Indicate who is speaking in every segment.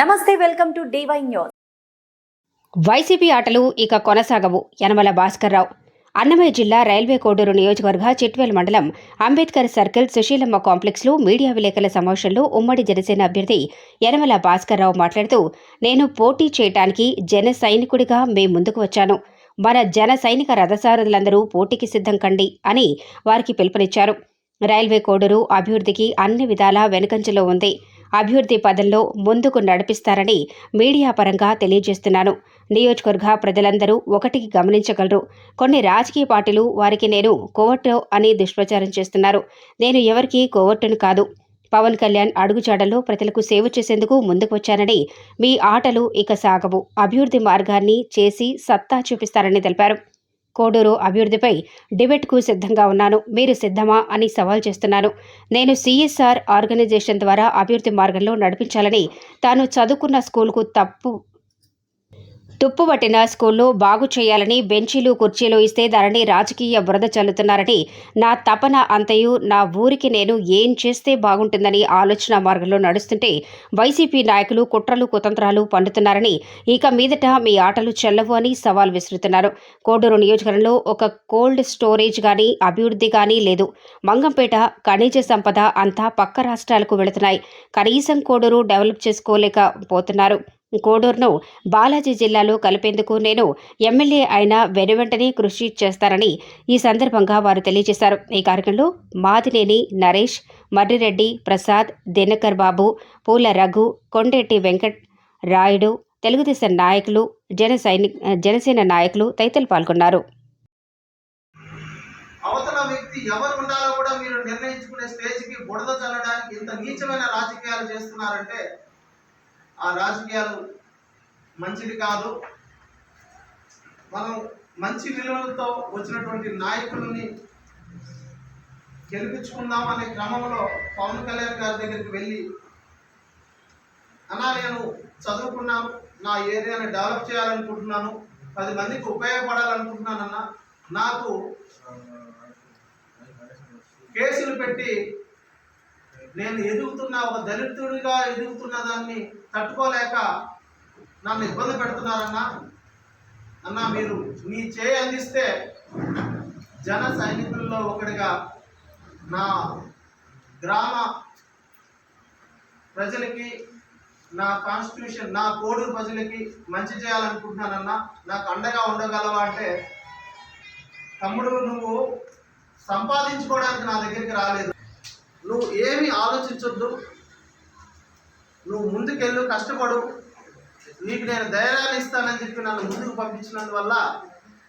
Speaker 1: నమస్తే welcome to DY news.
Speaker 2: YCP ఆటలు ఇక కొనసాగవు యనమల భాస్కర్రావు. అన్నమయ్య జిల్లా రైల్వే కోడూరు నియోజకవర్గ చిట్వేల్ మండలం అంబేద్కర్ సర్కిల్ సుశీలమ్మ కాంప్లెక్స్లో మీడియా విలేకరుల సమావేశంలో ఉమ్మడి జనసేన అభ్యర్థి యనమల భాస్కర్రావు మాట్లాడుతూ నేను పోటీ చేయటానికి జన సైనికుడిగా మే ముందుకు వచ్చాను. మన జన సైనిక రథసారథులందరూ పోటీకి సిద్ధం కండి అని వారికి పిలుపునిచ్చారు. రైల్వే కోడూరు అభివృద్ధికి అన్ని విధాలా వెనుకంజలో ఉంది. అభివృద్ధి పదంలో ముందుకు నడిపిస్తారని మీడియా పరంగా తెలియజేస్తున్నాను. నియోజకవర్గ ప్రజలందరూ ఒకటికి గమనించగలరు. కొన్ని రాజకీయ పార్టీలు వారికి నేను కోవట్టు అని దుష్ప్రచారం చేస్తున్నారు. నేను ఎవరికి కోవట్టును కాదు. పవన్ కళ్యాణ్ అడుగుజాడల్లో ప్రజలకు సేవ చేసేందుకు ముందుకు వచ్చానని మీ ఆటలు ఇక సాగవు. అభివృద్ధి మార్గాన్ని చేసి సత్తా చూపిస్తారని తెలిపారు. కోడూరు అభివృద్ధిపై డిబేట్కు సిద్ధంగా ఉన్నాను. మీరు సిద్ధమా అని సవాల్ చేస్తున్నాను. నేను సిఎస్ఆర్ ఆర్గనైజేషన్ ద్వారా అభివృద్ధి మార్గంలో నడిపించాలని తాను చదువుకున్న స్కూల్కు తప్పు తుప్పుపట్టిన స్కూల్లో బాగు చేయాలని బెంచీలు కుర్చీలు ఇస్తే దానిని రాజకీయ బురద చల్లుతున్నారని నా తపన అంతయు నా ఊరికి నేను ఏం చేస్తే బాగుంటుందని ఆలోచన మార్గంలో నడుస్తుంటే వైసీపీ నాయకులు కుట్రలు కుతంత్రాలు పండుతున్నారని ఇక మీదట మీ ఆటలు చెల్లవు అని సవాల్ విసురుతున్నారు. కోడూరు నియోజకవర్గంలో ఒక కోల్డ్ స్టోరేజ్ కానీ అభివృద్ధి కానీ లేదు. మంగంపేట ఖనిజ సంపద అంతా పక్క రాష్ట్రాలకు వెళుతున్నాయి. కనీసం కోడూరు డెవలప్ చేసుకోలేకపోతున్నారు కోడూరును బాలాజీ జిల్లాలో కలిపేందుకు నేను ఎమ్మెల్యే అయిన వెనువెంటనే కృషి చేస్తారని ఈ సందర్భంగా వారు తెలియజేశారు. ఈ కార్యక్రమంలో మాదినేని నరేష్ మర్రిరెడ్డి ప్రసాద్ దినకర్ బాబు పూల రఘు కొండెట్టి వెంకట్ రాయుడు తెలుగుదేశం నాయకులు జన సైనిక్ జనసేన నాయకులు తదితరులు పాల్గొన్నారు.
Speaker 3: అవతల వ్యక్తి ఎవరు ఉండాలో కూడా మీరు నిర్ణయించుకునే స్టేజ్కి బుడద చల్లడానికి ఇంత నీచమైన రాజకీయాలు చేస్తున్నారంటే ఆ రాజకీయాలు మంచిది కాదు. మనం మంచి విలువలతో వచ్చినటువంటి నాయకులని గెలిపించుకుందాం అనే క్రమంలో పవన్ కళ్యాణ్ గారి దగ్గరికి వెళ్ళి అన్నా నేను చదువుకున్నాను నా ఏరియాని డెవలప్ చేయాలనుకుంటున్నాను పది మందికి ఉపయోగపడాలనుకుంటున్నానన్నా నాకు కేసులు పెట్టి నేను ఎదుగుతున్న ఒక దళితుడిగా ఎదుగుతున్న దాన్ని తట్టుకోలేక నన్ను ఇబ్బంది పెడుతున్నారన్నా? అన్న మీరు మీ చేయి అందిస్తే జన సైనికుల్లో ఒకటిగా నా గ్రామ ప్రజలకి నా కాన్స్టిట్యూషన్ నా కోడూరు ప్రజలకి మంచి చేయాలనుకుంటున్నానన్నా నాకు అండగా ఉండగలవా అంటే తమ్ముడు నువ్వు సంపాదించుకోవడానికి నా దగ్గరికి రాలేదు. నువ్వు ఏమి ఆలోచించొద్దు. నువ్వు ముందుకెళ్ళు కష్టపడు. నీకు నేను ధైర్యాన్ని ఇస్తానని చెప్పి నన్ను ముందుకు పంపించినందువల్ల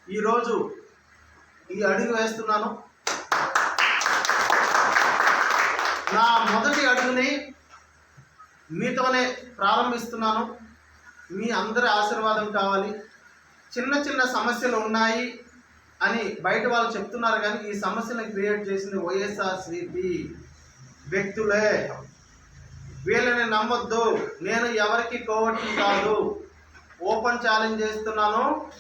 Speaker 3: ఈరోజు ఈ అడుగు వేస్తున్నాను. నా మొదటి అడుగుని మీతోనే ప్రారంభిస్తున్నాను. మీ అందరి ఆశీర్వాదం కావాలి. చిన్న చిన్న సమస్యలు ఉన్నాయి అని బయట వాళ్ళు చెప్తున్నారు కానీ ఈ సమస్యను క్రియేట్ చేసింది వైఎస్ఆర్సిపి వ్యక్తులే. వీళ్ళని నమ్మొద్దు. నేను ఎవరికి కోవటం కాదు. ఓపెన్ ఛాలెంజ్ చేస్తున్నాను.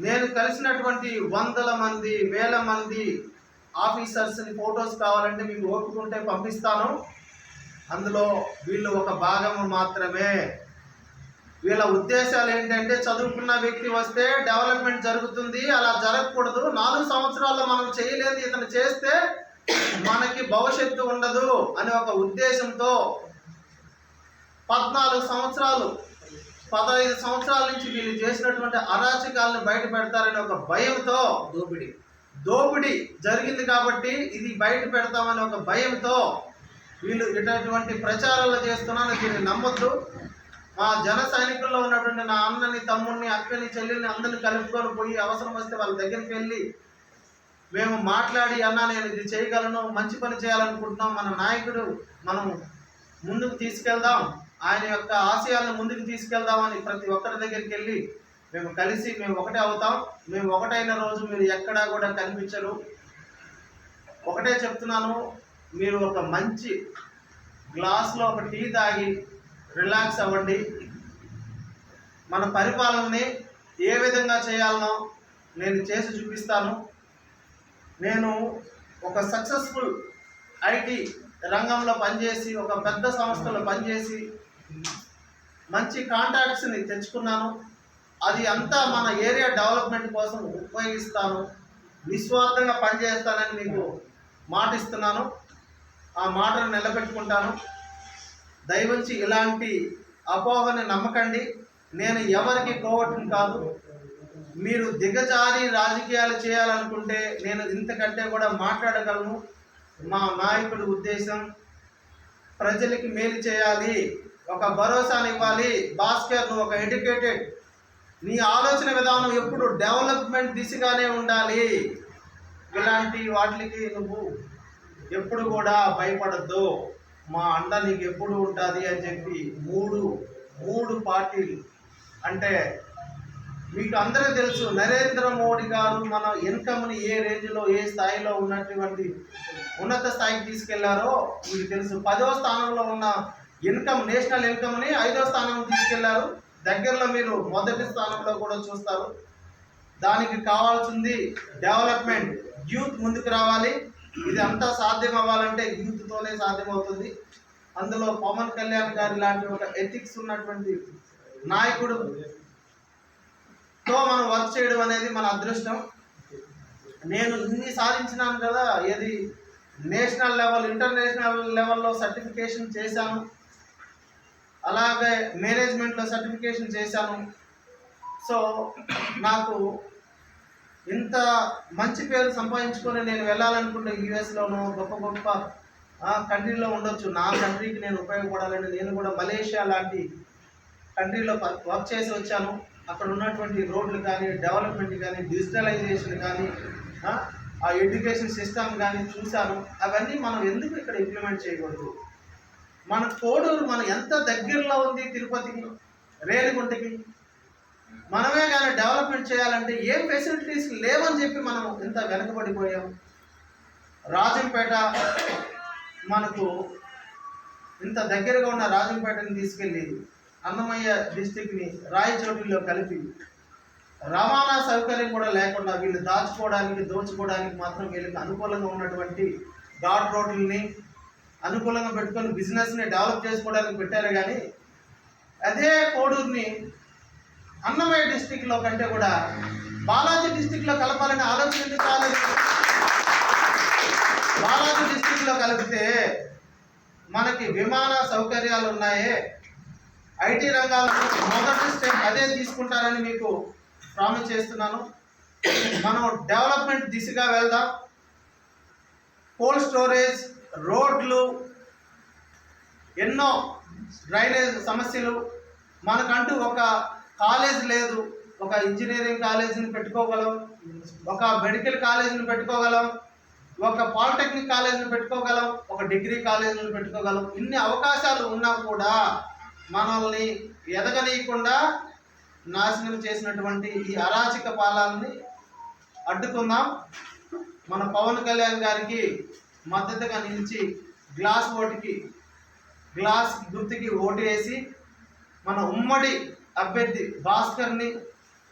Speaker 3: నేను కలిసినటువంటి వందల మంది వేల మంది ఆఫీసర్స్ని ఫొటోస్ కావాలంటే మీకు ఓపుకుంటే పంపిస్తాను. అందులో వీళ్ళు ఒక భాగము మాత్రమే. వీళ్ళ ఉద్దేశాలు ఏంటంటే చదువుకున్న వ్యక్తి వస్తే డెవలప్మెంట్ జరుగుతుంది అలా జరగకూడదు. నాలుగు సంవత్సరాల్లో మనం చేయలేదు ఇతను చేస్తే మనకి భవిష్యత్తు ఉండదు అనే ఒక ఉద్దేశంతో పద్నాలుగు సంవత్సరాలు పదహైదు సంవత్సరాల నుంచి వీళ్ళు చేసినటువంటి అరాచకాలను బయట పెడతారనే ఒక భయంతో దోపిడీ. దోపిడీ జరిగింది కాబట్టి ఇది బయట పెడతామనే ఒక భయంతో వీళ్ళు ఇటువంటి ప్రచారాలు చేస్తున్నాను దీన్ని నమ్మొద్దు. మా జన సైనికుల్లో ఉన్నటువంటి నా అన్నని తమ్ముడిని అక్కని చెల్లెల్ని అందరిని కలుపుకొని పోయి అవసరం వస్తే వాళ్ళ దగ్గరికి వెళ్ళి మేము మాట్లాడి అన్న నేను ఇది చేయగలను మంచి పని చేయాలనుకుంటున్నాం మన నాయకుడు మనం ముందుకు తీసుకెళ్దాం ఆయన యొక్క ఆశయాలను ముందుకు తీసుకెళ్దామని ప్రతి ఒక్కరి దగ్గరికి వెళ్ళి మేము కలిసి మేము ఒకటే అవుతాం. మేము ఒకటైన రోజు మీరు ఎక్కడా కూడా కనిపించరు. ఒకటే చెప్తున్నాను మీరు ఒక మంచి గ్లాస్లో ఒక టీ తాగి రిలాక్స్ అవ్వండి. మన పరిపాలనని ఏ విధంగా చేయాలనో నేను చేసి చూపిస్తాను. నేను ఒక సక్సెస్ఫుల్ ఐటీ రంగంలో పనిచేసి ఒక పెద్ద సంస్థలో పనిచేసి మంచి కాంటాక్ట్స్ని తెచ్చుకున్నాను. అది అంతా మన ఏరియా డెవలప్మెంట్ కోసం ఉపయోగిస్తాను. నిస్వార్థంగా పనిచేస్తానని మీకు మాట ఇస్తున్నాను ఆ మాటను నిలబెట్టుకుంటాను. దయవుంచి ఇలాంటి అపోహని నమ్మకండి. నేను ఎవరికి కోవటం కాదు. మీరు దిగజారి రాజకీయాలు చేయాలనుకుంటే నేను ఇంతకంటే కూడా మాట్లాడగలను. మా నాయకుడి ఉద్దేశం ప్రజలకి మేలు చేయాలి. ఒక భరోసాని ఇవ్వాలి. భాస్కర్ నువ్వు ఒక ఎడ్యుకేటెడ్. నీ ఆలోచన విధానం ఎప్పుడు డెవలప్మెంట్ దిశగానే ఉండాలి. ఇలాంటి వాటికి నువ్వు ఎప్పుడు కూడా భయపడద్దు. మా అండ నీకు ఎప్పుడు ఉంటుంది అని చెప్పి మూడు మూడు పార్టీలు అంటే మీకు అందరికీ తెలుసు నరేంద్ర మోడీ గారు మన ఇన్కమ్ని ఏ రేంజ్లో ఏ స్థాయిలో ఉన్నటువంటి ఉన్నత స్థాయికి తీసుకెళ్ళారో మీకు తెలుసు. పదో స్థానంలో ఉన్న ఇన్కమ్ నేషనల్ ఇన్కమ్ని ఐదో స్థానం తీసుకెళ్ళారు. దగ్గరలో మీరు మొదటి స్థానంలో కూడా చూస్తారు. దానికి కావాల్సింది డెవలప్మెంట్ యూత్ ముందుకు రావాలి. ఇది అంతా సాధ్యం అవ్వాలంటే యూత్తోనే సాధ్యమవుతుంది అందులో పవన్ కళ్యాణ్ గారి లాంటి ఒక ఎథిక్స్ ఉన్నటువంటి నాయకుడు తో మనం వర్క్ చేయడం అనేది మన అదృష్టం. నేను ఇన్ని సాధించినాను కదా ఏది నేషనల్ లెవెల్ ఇంటర్నేషనల్ లెవెల్లో సర్టిఫికేషన్ చేశాను. అలాగే మేనేజ్మెంట్లో సర్టిఫికేషన్ చేశాను. సో నాకు ఇంత మంచి పేరు సంపాదించుకొని నేను వెళ్ళాలనుకుంటే యూఎస్లోనో గొప్ప గొప్ప కంట్రీలో ఉండొచ్చు. నా కంట్రీకి నేను ఉపయోగపడాలని నేను కూడా మలేషియా లాంటి కంట్రీలో వర్క్ చేసి వచ్చాను. అక్కడ ఉన్నటువంటి రోడ్లు కానీ డెవలప్మెంట్ కానీ డిజిటలైజేషన్ కానీ ఆ, ఎడ్యుకేషన్ సిస్టమ్ కానీ చూశాను. అవన్నీ మనం ఎందుకు ఇక్కడ ఇంప్లిమెంట్ చేయకూడదు? మన కోడూరు మన ఎంత దగ్గరలో ఉంది తిరుపతికి రేణిగుంటకి? మనమే కానీ డెవలప్మెంట్ చేయాలంటే ఏం ఫెసిలిటీస్ లేవని చెప్పి మనం ఇంత వెనకబడిపోయాం. రాజంపేట మనకు ఇంత దగ్గరగా ఉన్న రాజంపేటని తీసుకెళ్ళి అన్నమయ్య డిస్టిక్ని రాయచోటిలో కలిపి రవాణా సౌకర్యం కూడా లేకుండా వీళ్ళు దాచుకోవడానికి దోచుకోవడానికి మాత్రం వీళ్ళకి అనుకూలంగా ఉన్నటువంటి ఘాట్ రోడ్లని అనుకూలంగా పెట్టుకొని బిజినెస్ని డెవలప్ చేసుకోవడానికి పెట్టారు కానీ అదే కోడూరుని అన్నమయ్య డిస్టిక్లో కంటే కూడా బాలాజీ డిస్టిక్లో కలపాలని ఆలోచన ఎందుకు బాలాజీ డిస్టిక్లో కలిపితే మనకి విమాన సౌకర్యాలు ఉన్నాయే. ఐటీ రంగాల్లో మొదటి స్టెప్ అదే తీసుకుంటారని మీకు ప్రామిస్ చేస్తున్నాను. మనం డెవలప్మెంట్ దిశగా వెళ్దాం. కోల్డ్ స్టోరేజ్ రోడ్లు ఎన్నో డ్రైనేజ్ సమస్యలు. మనకంటూ ఒక కాలేజ్ లేదు. ఒక ఇంజనీరింగ్ కాలేజీని పెట్టుకోగలం. ఒక మెడికల్ కాలేజీని పెట్టుకోగలం. ఒక పాలిటెక్నిక్ కాలేజీని పెట్టుకోగలం. ఒక డిగ్రీ కాలేజీని పెట్టుకోగలం. ఇన్ని అవకాశాలు ఉన్నా కూడా మనల్ని ఎదగనీయకుండా నాశనం చేసినటువంటి ఈ అరాచక పాలనని అడ్డుకుందాం. మన పవన్ కళ్యాణ్ గారికి మద్దతుగా నిలిచి గ్లాస్ ఓటుకి గ్లాస్ గుర్తుకి ఓటు వేసి మన ఉమ్మడి అభ్యర్థి భాస్కర్ని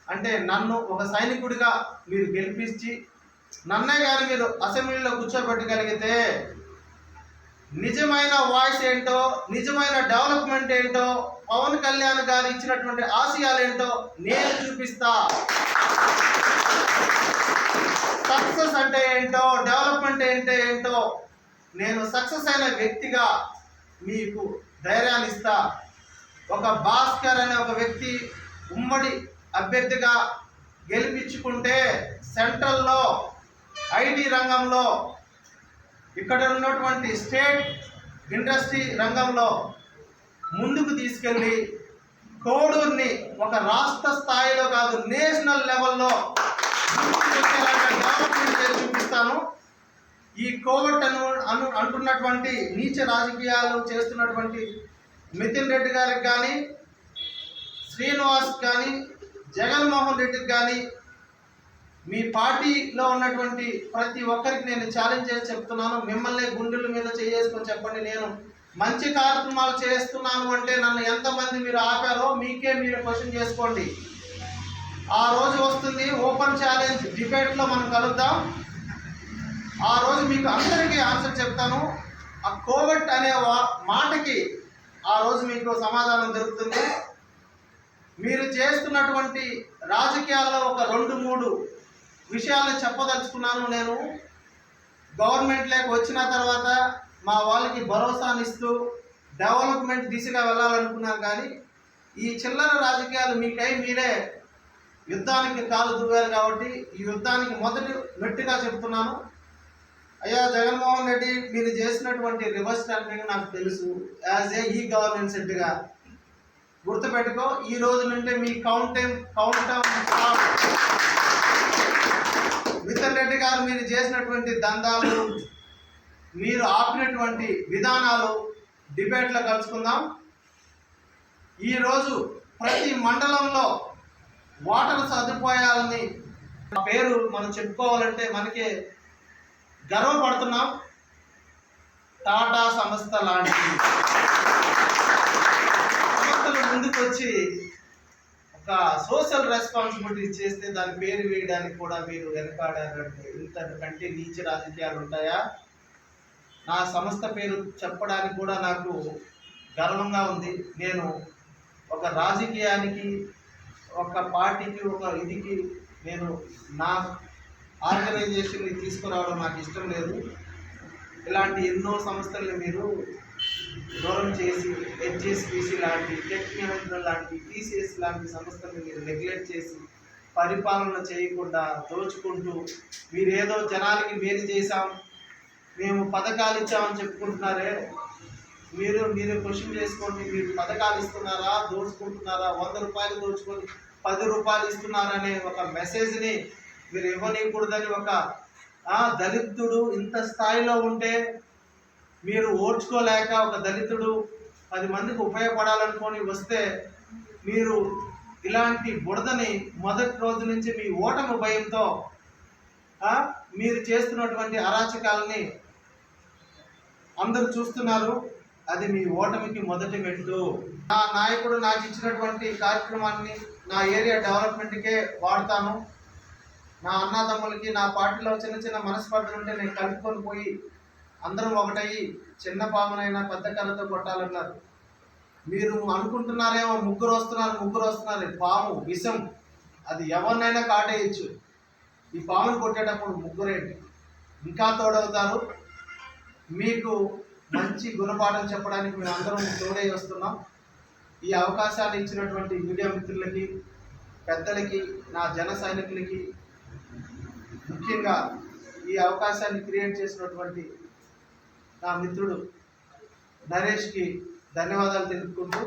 Speaker 3: అంటే నన్ను ఒక సైనికుడిగా మీరు గెలిపించి నన్నే కానీ మీరు అసెంబ్లీలో కూర్చోబెట్టగలిగితే నిజమైన వాయిస్ ఏంటో నిజమైన డెవలప్మెంట్ ఏంటో పవన్ కళ్యాణ్ గారు ఇచ్చినటువంటి ఆశయాలు ఏంటో నేను చూపిస్తా. సక్సెస్ అంటే ఏంటో డెవలప్మెంట్ ఏంటో ఏంటో నేను సక్సెస్ అయిన వ్యక్తిగా మీకు ధైర్యాన్ని ఇస్తా. ఒక భాస్కర్ అనే ఒక వ్యక్తి ఉమ్మడి అభ్యర్థిగా గెలిపించుకుంటే సెంట్రల్లో ఐటీ రంగంలో ఇక్కడ ఉన్నటువంటి స్టేట్ ఇండస్ట్రీ రంగంలో ముందుకు తీసుకెళ్ళి కోడూరుని ఒక రాష్ట్ర స్థాయిలో కాదు నేషనల్ లెవెల్లో చూపిస్తాను. ఈ కోవిడ్ అను అను అంటున్నటువంటి నీచ రాజకీయాలు చేస్తున్నటువంటి మితిన్ రెడ్డి గారికి కానీ శ్రీనివాస్ కానీ జగన్మోహన్ రెడ్డికి కానీ మీ పార్టీలో ఉన్నటువంటి ప్రతి ఒక్కరికి నేను ఛాలెంజ్ చేసి చెప్తున్నాను. మిమ్మల్ని గుండెల మీద చేసుకొని చెప్పండి. నేను మంచి కార్యక్రమాలు చేస్తున్నాను అంటే నన్ను ఎంతమంది మీరు ఆపారో మీకే మీరు క్వశ్చన్ చేసుకోండి. ఆ రోజు వస్తుంది ఓపెన్ ఛాలెంజ్ డిబేట్లో మనం కలుద్దాం. ఆ రోజు మీకు అందరికీ ఆన్సర్ చెప్తాను. ఆ కోవిడ్ అనే మాటకి ఆ రోజు మీకు సమాధానం దొరుకుతుంది. మీరు చేస్తున్నటువంటి రాజకీయాల్లో ఒక రెండు మూడు విషయాలు చెప్పదలుచుకున్నాను నేను. గవర్నమెంట్ లేక వచ్చిన తర్వాత మా వాళ్ళకి భరోసానిస్తూ డెవలప్మెంట్ దిశగా వెళ్ళాలనుకున్నాను కానీ ఈ చిల్లర రాజకీయాలు మీకై మీరే యుద్ధానికి కాలు దువ్వారు కాబట్టి ఈ యుద్ధానికి మొదటి మెట్టుగా చెప్తున్నాను అయ్యా జగన్మోహన్ రెడ్డి మీరు చేసినటువంటి రివర్స్ టెండరింగ్ నాకు తెలుసు. యాజ్ ఏ ఈ గవర్నెన్స్ హెడ్గా గుర్తుపెట్టుకో ఈ రోజు నుండి మీ కౌంట్ కౌంట్ మిథన్ రెడ్డి గారు మీరు చేసినటువంటి దందాలు మీరు ఆపినటువంటి విధానాలు డిబేట్లో కలుసుకుందాం. ఈరోజు ప్రతి మండలంలో వాటర్ సదుపాయాలని పేరు మనం చెప్పుకోవాలంటే మనకే గర్వపడుతున్నాం. టాటా సంస్థ లాంటి సంస్థలు ముందుకు వచ్చి సోషల్ రెస్పాన్సిబిలిటీ చేస్తే దాని పేరు వేయడానికి కూడా మీరు వెనకాడారంటే ఇంతకంటే నీచ రాజకీయాలు ఉంటాయా? నా సంస్థ పేరు చెప్పడానికి కూడా నాకు గర్వంగా ఉంది. నేను ఒక రాజకీయానికి ఒక పార్టీకి ఒక ఇదికి నేను నా ఆర్గనైజేషన్ని తీసుకురావడం నాకు ఇష్టం లేదు. ఇలాంటి ఎన్నో సంస్థల్ని మీరు దూరం చేసి హెచ్ఎస్పిసి లాంటి టెక్ మహేంద్ర లాంటి టీసీఎస్ లాంటి సంస్థలు మీరు నెగ్లెక్ట్ చేసి పరిపాలన చేయకుండా దోచుకుంటూ మీరేదో జనాలకి మేలు చేశాం మేము పథకాలు ఇచ్చామని చెప్పుకుంటున్నారే? మీరు మీరు క్వశ్చన్ చేసుకోండి మీరు పథకాలు ఇస్తున్నారా దోచుకుంటున్నారా? వంద రూపాయలు దోచుకొని పది రూపాయలు ఇస్తున్నారనే ఒక మెసేజ్ని మీరు ఇవ్వనీయకూడదని ఒక దళితుడు ఇంత స్థాయిలో ఉంటే మీరు ఓర్చుకోలేక ఒక దళితుడు పది మందికి ఉపయోగపడాలనుకొని వస్తే మీరు ఇలాంటి బుడదని మొదటి రోజు నుంచి మీ ఓటమి భయంతో మీరు చేస్తున్నటువంటి అరాచకాలని అందరూ చూస్తున్నారు. అది మీ ఓటమికి మొదటి మెట్టు నా నాయకుడు నాకు ఇచ్చినటువంటి కార్యక్రమాన్ని నా ఏరియా డెవలప్మెంట్కే వాడతాను. నా అన్నదమ్ములకి నా పార్టీలో చిన్న చిన్న మనస్పర్ధలు ఉంటే నేను కలుపుకొని పోయి అందరం ఒకటయ్యి చిన్న పామునైనా పెద్ద కర్రతో కొట్టాలన్నారు. మీరు అనుకుంటున్నారేమో ముగ్గురు వస్తున్నారు ముగ్గురు వస్తున్నారు పాము విషం అది ఎవరినైనా కాటేయచ్చు. ఈ పామును కొట్టేటప్పుడు ముగ్గురేంటి? ఇంకా తోడవుతారు? మీకు మంచి గుణపాఠం చెప్పడానికి మేము అందరం తోడై వస్తున్నాం. ఈ అవకాశాలు ఇచ్చినటువంటి మీడియా మిత్రులకి పెద్దలకి నా జన సైనికులకి ముఖ్యంగా ఈ అవకాశాన్ని క్రియేట్ చేసినటువంటి నా మిత్రుడు నరేష్కి ధన్యవాదాలు తెలుపుకుంటూ